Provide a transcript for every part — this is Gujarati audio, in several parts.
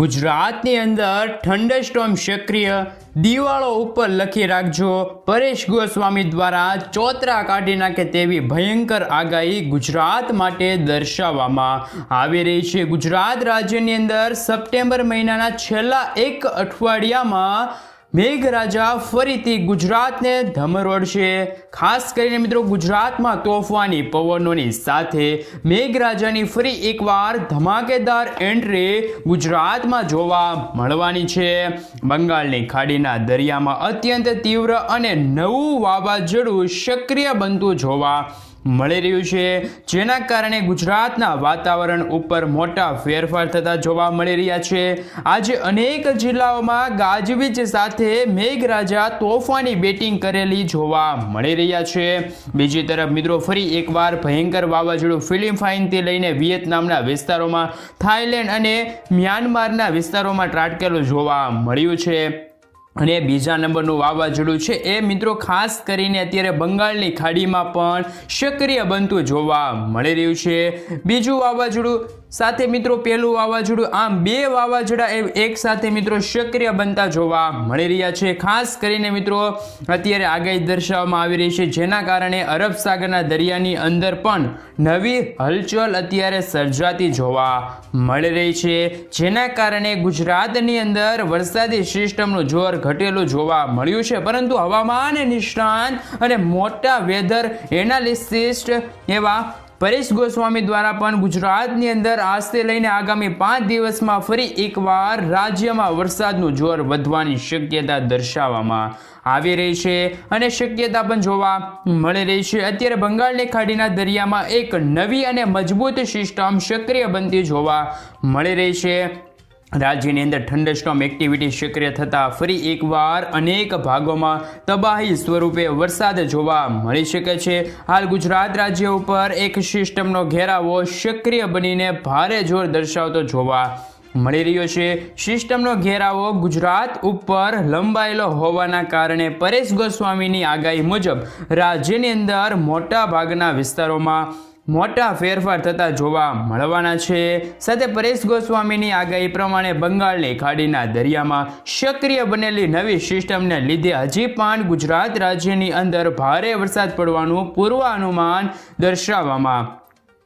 ગુજરાતની અંદર થંડરસ્ટોમ સક્રિય દિવાળો ઉપર લખી રાખજો. પરેશ ગોસ્વામી દ્વારા ચોતરા કાઢી નાખે તેવી ભયંકર આગાહી ગુજરાત માટે દર્શાવવામાં આવી રહી છે. ગુજરાત રાજ્યની અંદર સપ્ટેમ્બર મહિનાના છેલ્લા એક અઠવાડિયામાં મેઘરાજા ફરીથી ગુજરાતને ધમરોડશે ખાસ કરીને મિત્રો ગુજરાતમાં તોફવાની પવનોની સાથે મેઘરાજાની ફરી એકવાર ધમાકેદાર એન્ટ્રી ગુજરાતમાં જોવા મળવાની છે. બંગાળની ખાડીના દરિયામાં અત્યંત તીવ્ર અને નવું વાવાઝોડું સક્રિય બનતું જોવા મળી રહ્યું છે. જેના કારણે ગુજરાતના વાતાવરણ ઉપર મોટા ફેરફાર થતા જોવા મળી રહ્યા છે. આજે અનેક જિલ્લાઓમાં ગાજવીજ સાથે મેઘરાજા તોફાની બેટિંગ કરેલી જોવા મળી રહ્યા છે. બીજી તરફ મિત્રો, ફરી એકવાર ભયંકર વાવાઝોડું ફિલિપાઇનથી લઈને વિયેતનામના વિસ્તારોમાં, થાઇલેન્ડ અને મ્યાનમારના વિસ્તારોમાં ત્રાટકેલું જોવા મળ્યું છે. અને બીજા નંબરનું વાવાઝોડું છે. એ મિત્રો, ખાસ કરીને અત્યારે બંગાળની ખાડીમાં પણ સક્રિય બનતું જોવા મળી રહ્યું છે. બીજું વાવાઝોડું સાથે મિત્રો, પહેલું વાવાઝોડું આમ બે વાવાઝોડા એક સાથે મિત્રો સક્રિય બનતા જોવા મળી રહ્યા છે. ખાસ કરીને મિત્રો, અત્યારે આગાહી દર્શાવવામાં આવી રહી છે, જેના કારણે અરબ સાગરના દરિયાની અંદર પણ નવી હલચલ અત્યારે સર્જાતી જોવા મળી રહી છે. જેના કારણે ગુજરાતની અંદર વરસાદી સિસ્ટમનું જોર ઘટેલું જોવા મળ્યું છે. પરંતુ હવામાન નિષ્ણાંત અને મોટા વેધર એનાલિસ્ટિસ્ટ એવા પરેશ ગોસ્વામી દ્વારા પણ ગુજરાતની અંદર આજથી લઈને આગામી પાંચ દિવસમાં ફરી એકવાર રાજ્યમાં વરસાદનું જોર વધવાની શક્યતા દર્શાવવામાં આવી રહી છે અને શક્યતા પણ જોવા મળી રહી છે. અત્યારે બંગાળની ખાડીના દરિયામાં એક નવી અને મજબૂત સિસ્ટમ સક્રિય બનતી જોવા મળી રહી છે. રાજ્યની અંદર થંડરસ્ટોમ એક્ટિવિટી સક્રિય થતાં ફરી એકવાર અનેક ભાગોમાં તબાહી સ્વરૂપે વરસાદ જોવા મળી શકે છે. હાલ ગુજરાત રાજ્ય ઉપર એક સિસ્ટમનો ઘેરાવો સક્રિય બનીને ભારે જોર દર્શાવતો જોવા મળી રહ્યો છે. સિસ્ટમનો ઘેરાવો ગુજરાત ઉપર લંબાયેલો હોવાના કારણે પરેશ ગોસ્વામીની આગાહી મુજબ રાજ્યની અંદર મોટા ભાગના વિસ્તારોમાં મોટા ફેરફાર થતા જોવા મળવાના છે. સાથે પરેશ ગોસ્વામીની આગાહી પ્રમાણે બંગાળની ખાડીના દરિયામાં સક્રિય બનેલી નવી સિસ્ટમને લીધે હજી પણ ગુજરાત રાજ્યની અંદર ભારે વરસાદ પડવાનું પૂર્વાનુમાન દર્શાવવામાં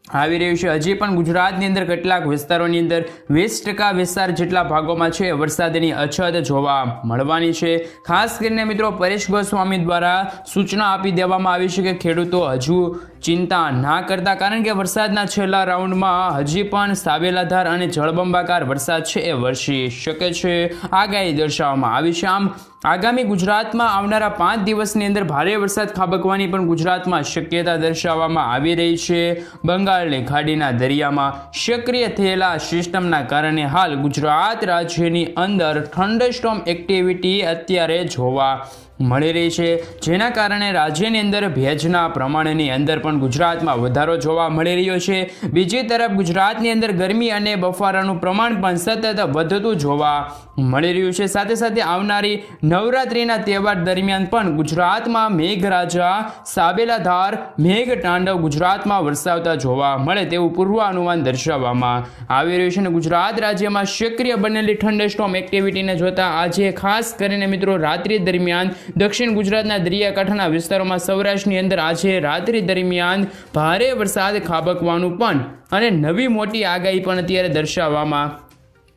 આવી રહ્યું છે. હજી પણ ગુજરાતની અંદર કેટલાક વિસ્તારોની અંદર વીસ ટકા વિસ્તાર જેટલા ભાગોમાં છે વરસાદની અછત જોવા મળવાની છે. ખાસ કરીને મિત્રો પરેશ ગોસ્વામી દ્વારા સૂચના આપી દેવામાં આવી છે કે ખેડૂતો હજુ ચિંતા ના કરતા, કારણ કે વરસાદના છેલ્લા રાઉન્ડમાં હજી પણ સાબેલાધાર અને જળબંબાકાર વરસાદ છે એ વરસી શકે છે. આગાહી દર્શાવવામાં આવી છે. આમ, આગામી ગુજરાતમાં આવનારા પાંચ દિવસની અંદર ભારે વરસાદ ખાબકવાની પણ ગુજરાતમાં શક્યતા દર્શાવવામાં આવી રહી છે. બંગાળની ખાડીના દરિયામાં સક્રિય થયેલા સિસ્ટમના કારણે હાલ ગુજરાત રાજ્યની અંદર થંડરસ્ટોમ એક્ટિવિટી અત્યારે જોવા મળી રહી છે. જેના કારણે રાજ્યની અંદર ભેજના પ્રમાણની અંદર પણ ગુજરાતમાં વધારો જોવા મળી રહ્યો છે. બીજી તરફ ગુજરાતની અંદર ગરમી અને બફારાનું પ્રમાણ પણ સતત વધતું જોવા મળી રહ્યું છે. સાથે સાથે આવનારી નવરાત્રિના તહેવાર દરમિયાન પણ ગુજરાતમાં મેઘરાજા સાબેલાધાર મેઘ તાંડવ ગુજરાતમાં વરસાવતા જોવા મળે તેવું પૂર્વાનુમાન દર્શાવવામાં આવી રહ્યું છે અને ગુજરાત રાજ્યમાં સક્રિય બનેલી થંડરસ્ટોમ એક્ટિવિટીને જોતા આજે ખાસ કરીને મિત્રો રાત્રિ દરમિયાન દક્ષિણ ગુજરાતના દરિયાકાંઠાના વિસ્તારોમાં સૌરાષ્ટ્રની અંદર આજે રાત્રિ દરમિયાન ભારે વરસાદ ખાબકવાનું પણ અને નવી મોટી આગાહી પણ અત્યારે દર્શાવવામાં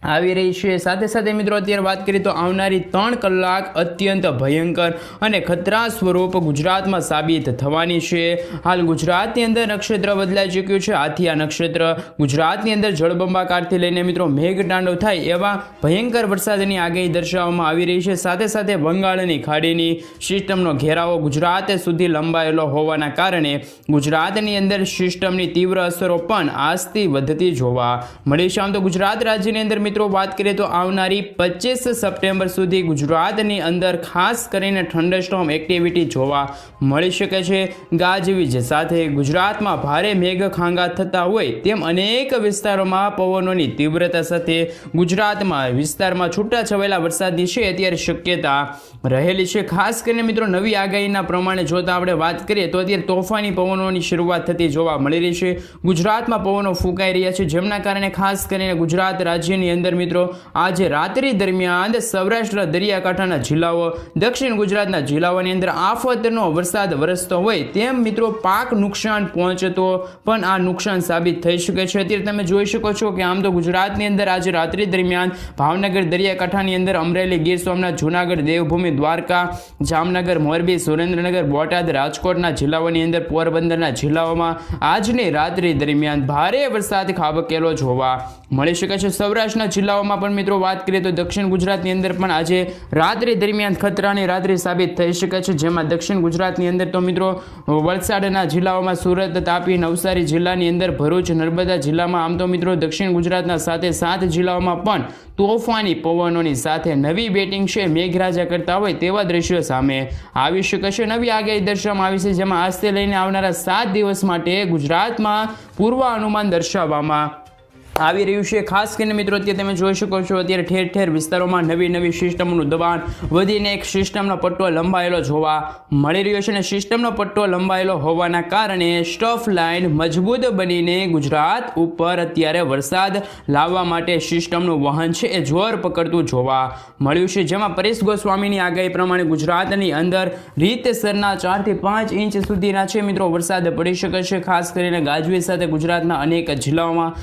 આવી રહી છે. સાથે સાથે મિત્રો, અત્યારે વાત કરીએ તો આવનારી ત્રણ કલાક અત્યંત ભયંકર અને ખતરા સ્વરૂપ ગુજરાતમાં સાબિત થવાની છે. હાલ ગુજરાતની અંદર નક્ષત્ર બદલાઈ ચૂક્યું છે. આથી આ નક્ષત્ર ગુજરાતની અંદર જળબંબાકારથી લઈને મિત્રો મેઘતાંડવ થાય એવા ભયંકર વરસાદની આગાહી દર્શાવવામાં આવી રહી છે. સાથે સાથે બંગાળની ખાડીની સિસ્ટમનો ઘેરાવો ગુજરાત સુધી લંબાયેલો હોવાના કારણે ગુજરાતની અંદર સિસ્ટમની તીવ્ર અસરો પણ આજથી વધતી જોવા મળી છે. આમ તો ગુજરાત રાજ્યની અંદર મિત્રો, વાત કરીએ તો આવનારી પચીસ સપ્ટેમ્બર સુધી ગુજરાતની અંદર ખાસ કરીને થંડરસ્ટોમ એક્ટિવિટી જોવા મળી શકે છે. ગાજવીજ સાથે ગુજરાતમાં ભારે મેઘ ખાંગા થતા હોય તેમ અનેક વિસ્તારોમાં પવનોની તીવ્રતા સાથે ગુજરાતમાં વિસ્તારમાં છૂટા છવાયેલા વરસાદની છે અત્યારે શક્યતા રહેલી છે. ખાસ કરીને મિત્રો, નવી આગાહીના પ્રમાણે જોતા આપણે વાત કરીએ તો અત્યારે તોફાની પવનોની શરૂઆત થતી જોવા મળી રહી છે. ગુજરાતમાં પવનો ફૂંકાઈ રહ્યા છે. જેમના કારણે ખાસ કરીને ગુજરાત રાજ્યની અંદર મિત્રો, આજે રાત્રિ દરમિયાન સૌરાષ્ટ્ર દરિયાકાંઠાના જિલ્લાઓ, દક્ષિણ ગુજરાતના જિલ્લાઓની અંદર આફતનો વરસાદ વરસતો હોય તેમ મિત્રો પાક નુકસાન પહોંચતો, પણ આ નુકસાન સાબિત થઈ શકે છે. અત્યારે તમે જોઈ શકો છો કે આમ તો ગુજરાતની અંદર આજે રાત્રિ દરમિયાન ભાવનગર દરિયાકાંઠાની અંદર અમરેલી, ગીર સોમનાથ, જૂનાગઢ, દેવભૂમિ, દ્વારકા, જામનગર, મોરબી, સુરેન્દ્રનગર, બોટાદ, રાજકોટના જિલ્લાઓની અંદર પોરબંદરના જિલ્લાઓમાં આજની રાત્રિ દરમિયાન ભારે વરસાદ ખાબકેલો જોવા મળી શકે છે. સૌરાષ્ટ્રના જિલ્લાઓમાં પણ મિત્રો વાત કરીએ તો દક્ષિણ ગુજરાતની અંદર પણ આજે રાત્રિ દરમિયાન ખતરાની રાત્રિ સાબિત થઈ શકે છે. જેમાં દક્ષિણ ગુજરાતની અંદર તો મિત્રો વલસાડના જિલ્લાઓમાં સુરત, તાપી, નવસારી જિલ્લાની અંદર ભરૂચ, નર્મદા જિલ્લામાં આમ તો મિત્રો દક્ષિણ ગુજરાતના સાથે સાત જિલ્લાઓમાં પણ તોફાની પવનોની સાથે નવી બેટિંગ છે મેઘરાજા કરતા હોય તેવા દ્રશ્યો સામે આવી શકે છે. નવી આગાહી દર્શાવવામાં આવી છે, જેમાં આજથી લઈને આવનારા સાત દિવસ માટે ગુજરાતમાં પૂર્વ અનુમાન દર્શાવવામાં આવી રહ્યું છે. ખાસ કરીને મિત્રો, અત્યારે તમે જોઈ શકો છો, અત્યારે ઠેર ઠેર વિસ્તારોમાં નવી નવી સિસ્ટમનું દબાણ વધીને એક સિસ્ટમનો પટ્ટો લંબાયેલો જોવા મળી રહ્યો છે અને સિસ્ટમનો પટ્ટો લંબાયેલો હોવાના કારણે સ્ટફ લાઇન મજબૂત બનીને ગુજરાત ઉપર અત્યારે વરસાદ લાવવા માટે સિસ્ટમનું વહન છે એ જોર પકડતું જોવા મળ્યું છે. જેમાં પરેશ ગોસ્વામીની આગાહી પ્રમાણે ગુજરાતની અંદર રીતસરના ચારથી પાંચ ઇંચ સુધીના છે. મિત્રો, વરસાદ પડી શકે છે. ખાસ કરીને ગાજવીજ સાથે ગુજરાતના અનેક જિલ્લાઓમાં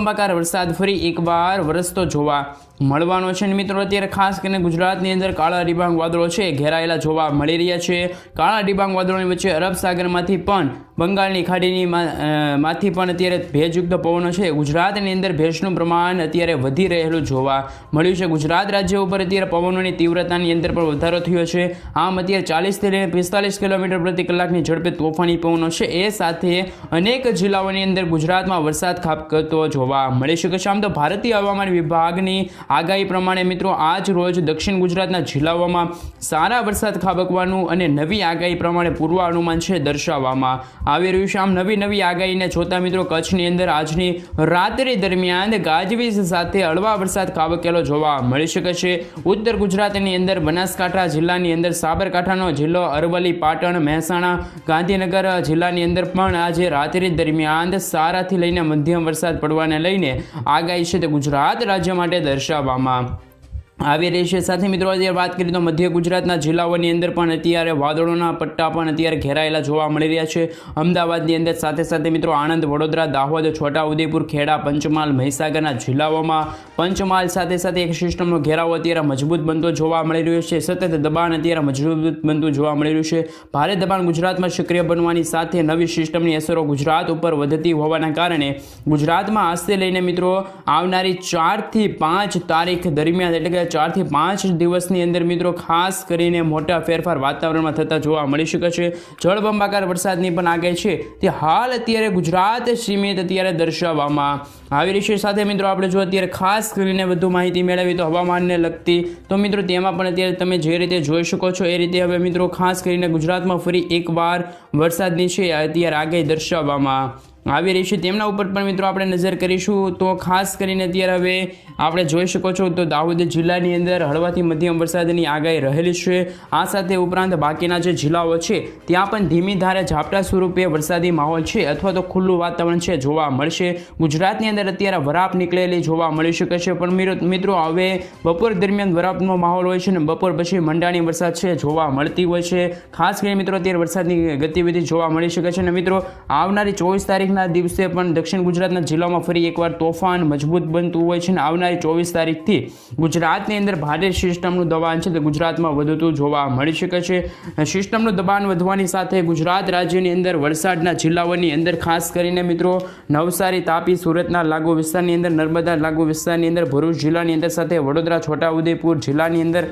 જળબંબાકાર વરસાદ ફરી એકવાર વરસતો જોવા મળવાનો છે મિત્રો, અત્યારે ખાસ કરીને ગુજરાતની અંદર કાળા ડિબાંગ વાદળો છે, ઘેરાયેલા જોવા મળી રહ્યા છે. કાળા ડિબાંગ વાદળોની વચ્ચે અરબ સાગરમાંથી પણ, બંગાળની ખાડીની માંથી પણ અત્યારે ભેજયુક્ત પવનો છે. ગુજરાતની અંદર ભેજનું પ્રમાણ અત્યારે વધી રહેલું જોવા મળ્યું છે. ગુજરાત રાજ્ય ઉપર અત્યારે પવનોની તીવ્રતાની અંદર પણ વધારો થયો છે. આમ અત્યારે ચાલીસથી લઈને પિસ્તાલીસ કિલોમીટર પ્રતિ કલાકની ઝડપે તોફાની પવનો છે. એ સાથે અનેક જિલ્લાઓની અંદર ગુજરાતમાં વરસાદ ખાબકતો જોવા મળી શકે છે. આમ તો ભારતીય હવામાન વિભાગની આગાહી પ્રમાણે મિત્રો, આજ રોજ દક્ષિણ ગુજરાતના જિલ્લાઓમાં સારા વરસાદ ખાબકવાનું અને નવી આગાહી પ્રમાણે પૂર્વાનુમાન છે દર્શાવવામાં આવી રહ્યું છે. આમ નવી નવી આગાહીને જોતા મિત્રો, કચ્છની અંદર આજની રાત્રિ દરમિયાન ગાજવીજ સાથે હળવા વરસાદ ખાબકેલો જોવા મળી શકે છે. ઉત્તર ગુજરાતની અંદર બનાસકાંઠા જિલ્લાની અંદર સાબરકાંઠાનો જિલ્લો, અરવલ્લી, પાટણ, મહેસાણા, ગાંધીનગર જિલ્લાની અંદર પણ આજે રાત્રિ દરમિયાન સારાથી લઈને મધ્યમ વરસાદ પડવાને લઈને આગાહી છે તે ગુજરાત રાજ્ય માટે દર્શાવવામાં આવી છે. સાથે મિત્રો અત્યારે વાત કરીએ તો મધ્ય ગુજરાતના જિલ્લાઓની અંદર પણ અત્યારે વાદળોના પટ્ટા પણ અત્યારે ઘેરાયેલા જોવા મળી રહ્યા છે. અમદાવાદની અંદર સાથે સાથે મિત્રો, આણંદ, વડોદરા, દાહોદ છોટા ઉદેપુર ખેડા, પંચમહાલ, મહીસાગરના જિલ્લાઓમાં પંચમહાલ સાથે સાથે એક સિસ્ટમનો ઘેરાવો અત્યારે મજબૂત બનતો જોવા મળી રહ્યો છે. સતત દબાણ અત્યારે મજબૂત બનતું જોવા મળી રહ્યું છે. ભારે દબાણ ગુજરાતમાં સક્રિય બનવાની સાથે નવી સિસ્ટમની અસરો ગુજરાત ઉપર વધતી હોવાના કારણે ગુજરાતમાં આજથી લઈને મિત્રો, આવનારી ચારથી પાંચ તારીખ દરમિયાન એટલે કે ચારથી પાંચ દિવસની અંદર મિત્રો, ખાસ કરીને મોટા ફેરફાર વાતાવરણમાં થતા જોવા મળી શકે છે. જળબંબાકાર વરસાદની પણ આગાહી છે. તે હાલ અત્યારે ગુજરાત સીમિત અત્યારે દર્શાવવામાં આવી રહી છે. સાથે મિત્રો, આપણે જો અત્યારે ખાસ કરીને વધુ માહિતી મેળવી તો હવામાનને લગતી, તો મિત્રો, તેમાં પણ અત્યારે તમે જે રીતે જોઈ શકો છો, એ રીતે હવે મિત્રો, ખાસ કરીને ગુજરાતમાં ફરી એકવાર વરસાદની છે, અત્યારે આગાહી દર્શાવવામાં આવી રહી છે. તેમના ઉપર પણ મિત્રો આપણે નજર કરીશું. તો ખાસ કરીને અત્યારે હવે આપણે જોઈ શકો છો તો દાહોદ જિલ્લાની અંદર હળવાથી મધ્યમ વરસાદની આગાહી રહેલી છે. આ સાથે ઉપરાંત બાકીના જે જિલ્લાઓ છે, ત્યાં પણ ધીમી ધારે ઝાપટા સ્વરૂપે વરસાદી માહોલ છે અથવા તો ખુલ્લું વાતાવરણ છે જોવા મળશે. ગુજરાતની અંદર અત્યારે વરાપ નીકળેલી જોવા મળી શકે છે. પણ મિત્રો- હવે બપોર દરમિયાન વરાપનો માહોલ હોય છે ને બપોર પછી મંડાણી વરસાદ છે જોવા મળતી હોય છે. ખાસ કરીને મિત્રો, અત્યારે વરસાદની ગતિવિધિ જોવા મળી શકે છે. અને મિત્રો, આવનારી ચોવીસ તારીખના દિવસે પણ દક્ષિણ ગુજરાતના જિલ્લામાં ફરી એકવાર તોફાન મજબૂત બનતું હોય છે અને આવનારી ચોવીસ તારીખથી ગુજરાતની અંદર ભારે સિસ્ટમનું દબાણ છે તે ગુજરાતમાં વધતું જોવા મળી શકે છે. સિસ્ટમનું દબાણ વધવાની સાથે ગુજરાત રાજ્યની અંદર વલસાડના જિલ્લાઓની અંદર ખાસ કરીને મિત્રો નવસારી, તાપી, સુરતના લાગુ વિસ્તારની અંદર, નર્મદા લાગુ વિસ્તારની અંદર, ભરૂચ જિલ્લાની અંદર સાથે વડોદરા, છોટાઉદેપુર જિલ્લાની અંદર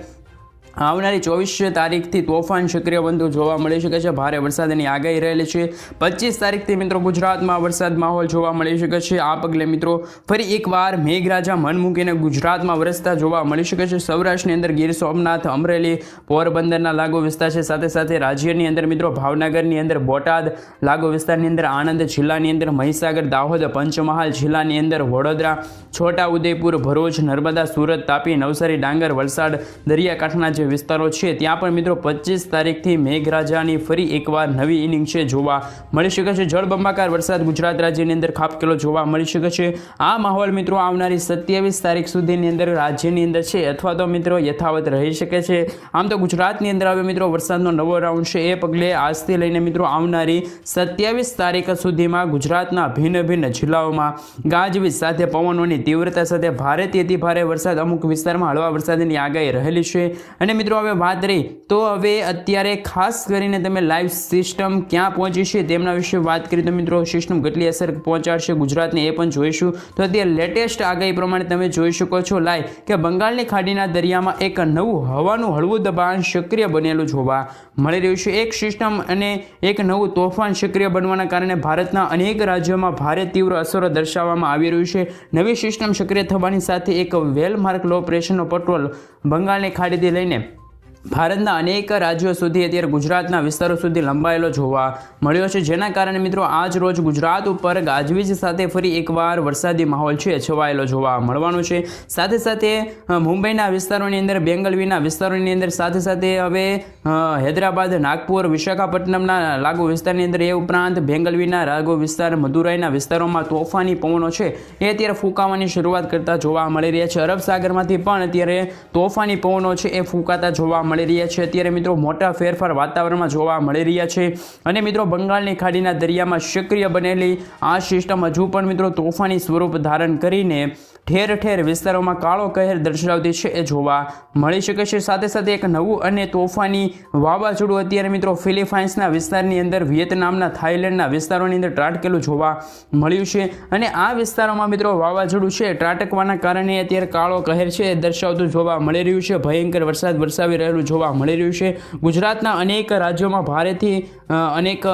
આવનારી ચોવીસ તારીખથી તોફાન સક્રિય બનતું જોવા મળી શકે છે. ભારે વરસાદની આગાહી રહેલી છે. પચીસ તારીખથી મિત્રો ગુજરાતમાં વરસાદ માહોલ જોવા મળી શકે છે. આ પગલે મિત્રો ફરી એકવાર મેઘરાજા મન મૂકીને ગુજરાતમાં વરસતા જોવા મળી શકે છે. સૌરાષ્ટ્રની અંદર ગીર સોમનાથ, અમરેલી, પોરબંદરના લાગુ વિસ્તાર છે. સાથે સાથે રાજ્યની અંદર મિત્રો ભાવનગરની અંદર બોટાદ લાગુ વિસ્તારની અંદર આણંદ જિલ્લાની અંદર મહીસાગર, દાહોદ, પંચમહાલ જિલ્લાની અંદર વડોદરા, છોટા ઉદેપુર ભરૂચ, નર્મદા, સુરત, તાપી, નવસારી, ડાંગર, વલસાડ, દરિયાકાંઠાના જે વિસ્તારો છે. ત્યાં પણ મિત્રો પચીસ તારીખથી મેઘરાજાની ફરી એકવાર નવી ઇનિંગ છે જોવા મળી શકે છે. જળબંબાકાર વરસાદ ગુજરાત રાજ્યની અંદર ખાબકેલો જોવા મળી શકે છે. આ માહોલ મિત્રો આવનારી સત્યાવીસ તારીખ સુધીની અંદર રાજ્યની અંદર છે અથવા તો મિત્રો યથાવત રહી શકે છે. આમ તો ગુજરાતની અંદર હવે મિત્રો વરસાદનો નવો રાઉન્ડ છે. એ પગલે આજથી લઈને મિત્રો આવનારી સત્યાવીસ તારીખ સુધીમાં ગુજરાતના ભિન્ન ભિન્ન જિલ્લાઓમાં ગાજવીજ સાથે, પવનોની તીવ્રતા સાથે ભારેથી અતિ ભારે વરસાદ અમુક વિસ્તારમાં હળવા વરસાદની આગાહી રહેલી છે. અને મિત્રો, હવે વાત રહી. તો હવે અત્યારે ખાસ કરીને તમે લાઈવ સિસ્ટમ ક્યાં પહોંચી છે તેમના વિશે વાત કરી. તો મિત્રો સિસ્ટમ કેટલી અસર પહોંચાડશે ગુજરાતને એ પણ જોઈશું. તો અત્યારે લેટેસ્ટ આગાહી પ્રમાણે તમે જોઈ શકો છો લાઈવ કે બંગાળની ખાડીના દરિયામાં એક નવું હવાનું હળવું દબાણ સક્રિય બનેલું જોવા મળી રહ્યું છે. એક સિસ્ટમ અને એક નવું તોફાન સક્રિય બનવાના કારણે ભારતના અનેક રાજ્યોમાં ભારે તીવ્ર અસરો દર્શાવવામાં આવી રહ્યું છે. નવી સિસ્ટમ સક્રિય થવાની સાથે એક વેલમાર્ક લો પ્રેશરનો પટ્રોલ બંગાળની ખાડીથી લઈને ભારતના અનેક રાજ્યો સુધી અત્યારે ગુજરાતના વિસ્તારો સુધી લંબાયેલો જોવા મળ્યો છે. જેના કારણે મિત્રો આજ રોજ ગુજરાત ઉપર ગાજવીજ સાથે ફરી એકવાર વરસાદી માહોલ છે, છવાયેલો જોવા મળવાનો છે. સાથે સાથે મુંબઈના વિસ્તારોની અંદર, બેંગલવીના વિસ્તારોની અંદર, સાથે સાથે હવે હૈદરાબાદ, નાગપુર, વિશાખાપટ્ટનમના લાગુ વિસ્તારની અંદર એ ઉપરાંત બેંગલવીના લાગુ વિસ્તાર, મદુરાઈના વિસ્તારોમાં તોફાની પવનો છે. એ અત્યારે ફૂંકાવાની શરૂઆત કરતા જોવા મળી રહ્યા છે. અરબ સાગરમાંથી પણ અત્યારે તોફાની પવનો છે, એ ફૂંકાતા જોવા મળી રહ્યા છે. અત્યારે મિત્રો મોટા ફેરફાર વાતાવરણમાં જોવા મળી રહ્યા છે. અને મિત્રો બંગાળની ખાડીના દરિયામાં સક્રિય બનેલી આ સિસ્ટમ હજુ પણ મિત્રો તોફાની સ્વરૂપ ધારણ કરીને ઠેર ઠેર વિસ્તારોમાં કાળો કહેર દર્શાવતી છે. એ જોવા મળી શકે છે. સાથે સાથે એક નવું અને તોફાની વાવાઝોડું અત્યારે મિત્રો ફિલિપાઇન્સના વિસ્તારની અંદર વિયેતનામના થાઇલેન્ડના વિસ્તારોની અંદર ત્રાટકેલું જોવા મળ્યું છે. અને આ વિસ્તારોમાં મિત્રો વાવાઝોડું છે. ત્રાટકવાના કારણે અત્યારે કાળો કહેર છે. એ દર્શાવતું જોવા મળી રહ્યું છે. ભયંકર વરસાદ વરસાવી રહેલું જોવા મળી રહ્યું છે. ગુજરાતના અનેક રાજ્યોમાં ભારેથી અનેક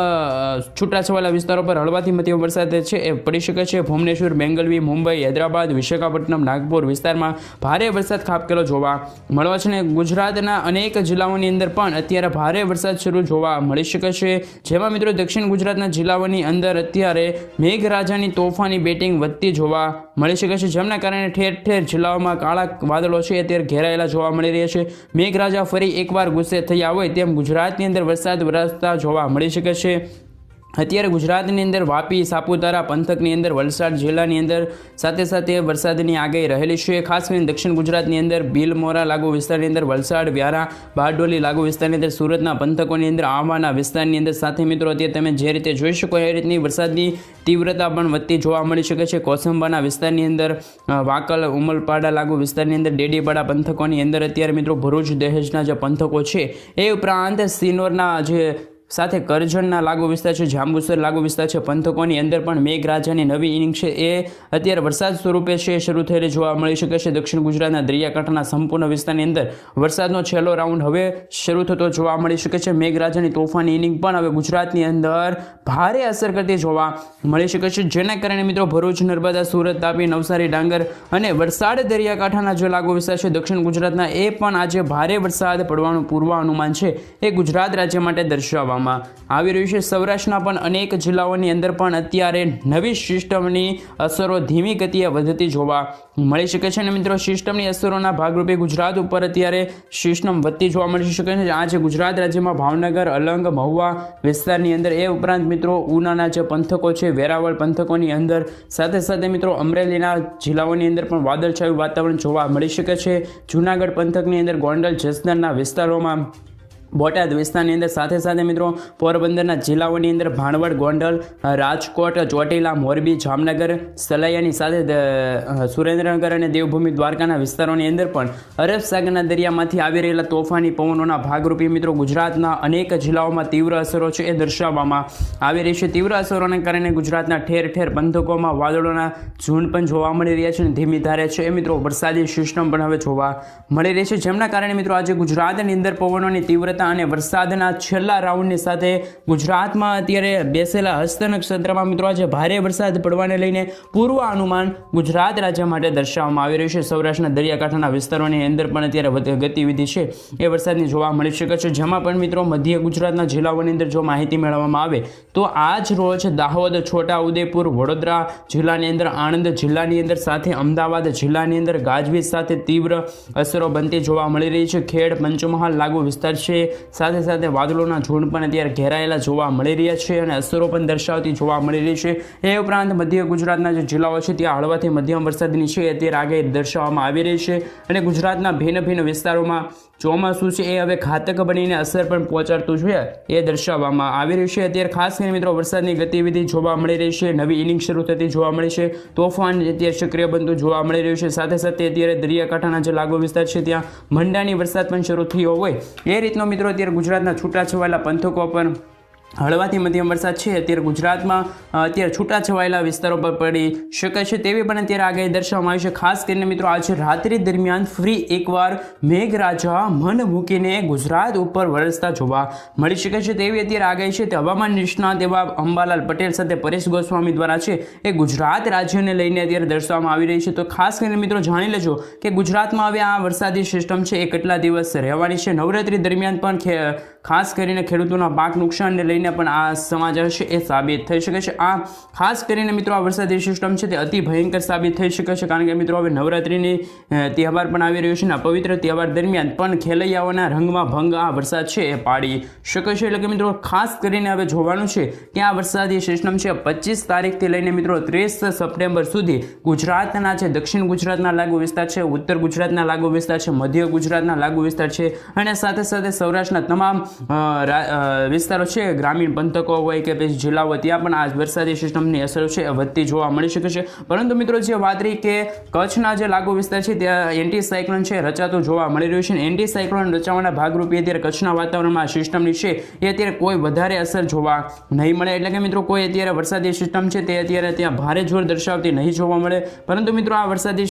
છૂટાછવાયેલા વિસ્તારો પર હળવાથી મધ્યમ વરસાદ છે. એ પડી શકે છે. ભુવનેશ્વર, બેંગલવી, મુંબઈ, હૈદરાબાદ વિશાખાપટ્ટનમ, નાગપુર વિસ્તારમાં ભારે વરસાદ ખાબકેલો જોવા મળવા છે અને ગુજરાતના અનેક જિલ્લાઓની અંદર પણ અત્યારે ભારે વરસાદ શરૂ જોવા મળી શકે છે. જેમાં મિત્રો દક્ષિણ ગુજરાતના જિલ્લાઓની અંદર અત્યારે મેઘરાજાની તોફાની બેટિંગ વધતી જોવા મળી શકે છે, જેમના કારણે ઠેર ઠેર જિલ્લાઓમાં કાળા વાદળો છે, અત્યારે ઘેરાયેલા જોવા મળી રહ્યા છે. મેઘરાજા ફરી એકવાર ગુસ્સે થયા હોય તેમ ગુજરાતની અંદર વરસાદ વરસતા જોવા મળી શકે છે. અત્યારે ગુજરાતની અંદર વાપી, સાપુતારા, પંથકની અંદર વલસાડ જિલ્લાની અંદર સાથે સાથે વરસાદની આગાહી રહેલી છે. ખાસ કરીને દક્ષિણ ગુજરાતની અંદર ભીલમોરા લાગુ વિસ્તારની અંદર વલસાડ, વ્યારા, બારડોલી લાગુ વિસ્તારની અંદર સુરતના પંથકોની અંદર આહવાના વિસ્તારની અંદર સાથે મિત્રો અત્યારે તમે જે રીતે જોઈ શકો એ રીતની વરસાદની તીવ્રતા પણ વધતી જોવા મળી શકે છે. કોસંબાના વિસ્તારની અંદર વાકલ, ઉમલપાડા લાગુ વિસ્તારની અંદર, ડેડીપાડા પંથકોની અંદર અત્યારે મિત્રો ભરૂચ દહેજના જે પંથકો છે, એ ઉપરાંત સિનોરના જે સાથે કરજણના લાગુ વિસ્તાર છે, જાંબુસર લાગુ વિસ્તાર છે, પંથકોની અંદર પણ મેઘરાજાની નવી ઇનિંગ છે. એ અત્યારે વરસાદ સ્વરૂપે છે, શરૂ થયેલી જોવા મળી શકે છે. દક્ષિણ ગુજરાતના દરિયાકાંઠાના સંપૂર્ણ વિસ્તારની અંદર વરસાદનો છેલ્લો રાઉન્ડ હવે શરૂ થતો જોવા મળી શકે છે. મેઘરાજાની તોફાની ઇનિંગ પણ હવે ગુજરાતની અંદર ભારે અસર કરતી જોવા મળી શકે છે. જેના કારણે મિત્રો ભરૂચ, નર્મદા, સુરત, તાપી, નવસારી, ડાંગર અને વરસાડ દરિયાકાંઠાના જે લાગુ વિસ્તાર છે, દક્ષિણ ગુજરાતના એ પણ આજે ભારે વરસાદ પડવાનું પૂર્વાનુમાન છે. એ ગુજરાત રાજ્ય માટે દર્શાવવામાં આવી રહ્યું છે. સૌરાષ્ટ્રના પણ અનેક જિલ્લાઓની અંદર પણ અત્યારે નવી સિસ્ટમની અસરો ધીમી ગતિએ વધતી જોવા મળી શકે છે. અને મિત્રો, સિસ્ટમની અસરોના ભાગરૂપે ગુજરાત ઉપર અત્યારે સિસ્ટમ વધતી જોવા મળી શકે છે. આજે ગુજરાત રાજ્યમાં ભાવનગર, અલંગ, મહુવા વિસ્તારની અંદર એ ઉપરાંત મિત્રો, ઉનાના જે પંથકો છે, વેરાવળ પંથકોની અંદર સાથે સાથે મિત્રો, અમરેલીના જિલ્લાઓની અંદર પણ વાદળછાયું વાતાવરણ જોવા મળી શકે છે. જૂનાગઢ પંથકની અંદર ગોંડલ, જસદણના વિસ્તારોમાં બોટાદ વિસ્તારની અંદર સાથે સાથે મિત્રો પોરબંદરના જિલ્લાઓની અંદર ભાણવડ, ગોંડલ, રાજકોટ, ચોટીલા, મોરબી, જામનગર, સલાયાની સાથે સુરેન્દ્રનગર અને દેવભૂમિ દ્વારકાના વિસ્તારોની અંદર પણ અરબ સાગરના દરિયામાંથી આવી રહેલા તોફાની પવનોના ભાગરૂપે મિત્રો ગુજરાતના અનેક જિલ્લાઓમાં તીવ્ર અસરો છે એ દર્શાવવામાં આવી રહી છે. તીવ્ર અસરોને કારણે ગુજરાતના ઠેર ઠેર પંથકોમાં વાદળોના ઝૂંડ પણ જોવા મળી રહ્યા છે અને ધીમી ધારે છે. એ મિત્રો વરસાદી સિસ્ટમ પણ હવે જોવા મળી રહી છે. જેમના કારણે મિત્રો આજે ગુજરાતની અંદર પવનોની તીવ્રતા હતા અને વરસાદના છેલ્લા રાઉન્ડની સાથે ગુજરાતમાં અત્યારે બેસેલા હસ્ત નક્ષત્રમાં મિત્રો આજે ભારે વરસાદ પડવાને લઈને પૂર્વ અનુમાન ગુજરાત રાજ્ય માટે દર્શાવવામાં આવી રહ્યું છે. સૌરાષ્ટ્રના દરિયાકાંઠાના વિસ્તારોની અંદર પણ અત્યારે વધ- ગતિવિધિ છે. એ વરસાદની જોવા મળી શકે છે. જેમાં પણ મિત્રો મધ્ય ગુજરાતના જિલ્લાઓની અંદર જો માહિતી મેળવવામાં આવે, તો આજ રોજ દાહોદ છોટા ઉદેપુર વડોદરા જિલ્લાની અંદર, આણંદ જિલ્લાની અંદર સાથે, અમદાવાદ જિલ્લાની અંદર ગાજવીજ સાથે તીવ્ર અસરો બનતી જોવા મળી રહી છે. ખેડ, પંચમહાલ લાગુ વિસ્તાર છે. સાથે સાથે વાદળોના ઝુંડ પણ અત્યારે ઘેરાયેલા જોવા મળી રહ્યા છે અને અસરો પણ દર્શાવતી જોવા મળી રહી છે. એ ઉપરાંત મધ્ય ગુજરાતના જે જિલ્લાઓ છે, ત્યાં હળવાથી મધ્યમ વરસાદની છે અત્યારે આગાહી દર્શાવવામાં આવી રહી છે અને ગુજરાતના ભિન્ન ભિન્ન વિસ્તારોમાં ચોમાસું છે, એ હવે ઘાતક બનીને અસર પણ પહોંચાડતું છે. એ દર્શાવવામાં આવી રહ્યું છે. અત્યારે ખાસ કરીને મિત્રો, વરસાદની ગતિવિધિ જોવા મળી રહી છે. નવી ઇનિંગ શરૂ થતી જોવા મળી છે. તોફાન અત્યારે સક્રિય બનતું જોવા મળી રહ્યું છે. સાથે સાથે અત્યારે દરિયાકાંઠાના જે લાગુ વિસ્તાર છે, ત્યાં મંડાની વરસાદ પણ શરૂ થયો હોય. એ રીતનો મિત્રો, અત્યારે ગુજરાતના છૂટાછવાયેલા પંથકો પર હળવાથી મધ્યમ વરસાદ છે, અત્યારે ગુજરાતમાં અત્યારે અત્યારે છૂટાછવાયેલા વિસ્તારો પર પડી શકે છે તેવી પણ અત્યારે આગાહી દર્શાવવામાં આવી છે. ખાસ કરીને મિત્રો, આજે રાત્રિ દરમિયાન ફ્રી એકવાર મેઘરાજા મન મૂકીને ગુજરાત ઉપર વરસતા જોવા મળી શકે છે તેવી અત્યારે આગાહી છે. તે હવામાન નિષ્ણાત એવા અંબાલાલ પટેલ સાથે પરેશ ગોસ્વામી દ્વારા છે એ ગુજરાત રાજ્યને લઈને અત્યારે દર્શાવવામાં આવી રહી છે. તો ખાસ કરીને મિત્રો, જાણી લેજો કે ગુજરાતમાં હવે આ વરસાદી સિસ્ટમ છે, એ કેટલા દિવસ રહેવાની છે? નવરાત્રી દરમિયાન પણ ખાસ કરીને ખેડૂતોના પાક નુકસાનને લઈને પણ આ સમાચાર છે એ સાબિત થઈ શકે છે. આ ખાસ કરીને મિત્રો આ વરસાદી સિસ્ટમ છે તે અતિ ભયંકર સાબિત થઈ શકે છે કારણ કે મિત્રો હવે નવરાત્રિની તહેવાર પણ આવી રહ્યો છે ને પવિત્ર તહેવાર દરમિયાન પણ ખેલૈયાઓના રંગમાં ભંગ આ વરસાદ છે એ પાડી શકે છે. એટલે કે મિત્રો ખાસ કરીને હવે જોવાનું છે કે આ વરસાદી સિસ્ટમ છે પચીસ તારીખથી લઈને મિત્રો ત્રીસ સપ્ટેમ્બર સુધી ગુજરાતના છે દક્ષિણ ગુજરાતના લાગુ વિસ્તાર છે, ઉત્તર ગુજરાતના લાગુ વિસ્તાર છે, મધ્ય ગુજરાતના લાગુ વિસ્તાર છે અને સાથે સાથે સૌરાષ્ટ્રના તમામ વિસ્તારો છે, ગ્રામીણ પંથકો હોય કે પછી જિલ્લાઓ ત્યાં પણ આ વરસાદી સિસ્ટમની અસરો છે, વધતી જોવા મળી શકે છે. પરંતુ મિત્રો, જે વાત રહી કે કચ્છના જે લાગુ વિસ્તાર છે, ત્યાં એન્ટી સાયક્લોન છે, રચાતું જોવા મળી રહ્યું છે. એન્ટી સાયક્લોન રચાવાના ભાગરૂપે અત્યારે કચ્છના વાતાવરણમાં સિસ્ટમની છે, એ અત્યારે કોઈ વધારે અસર જોવા નહીં મળે. એટલે કે મિત્રો, કોઈ અત્યારે વરસાદી સિસ્ટમ છે, તે અત્યારે ત્યાં ભારે જોર દર્શાવતી નહીં જોવા મળે. પરંતુ મિત્રો, આ વરસાદી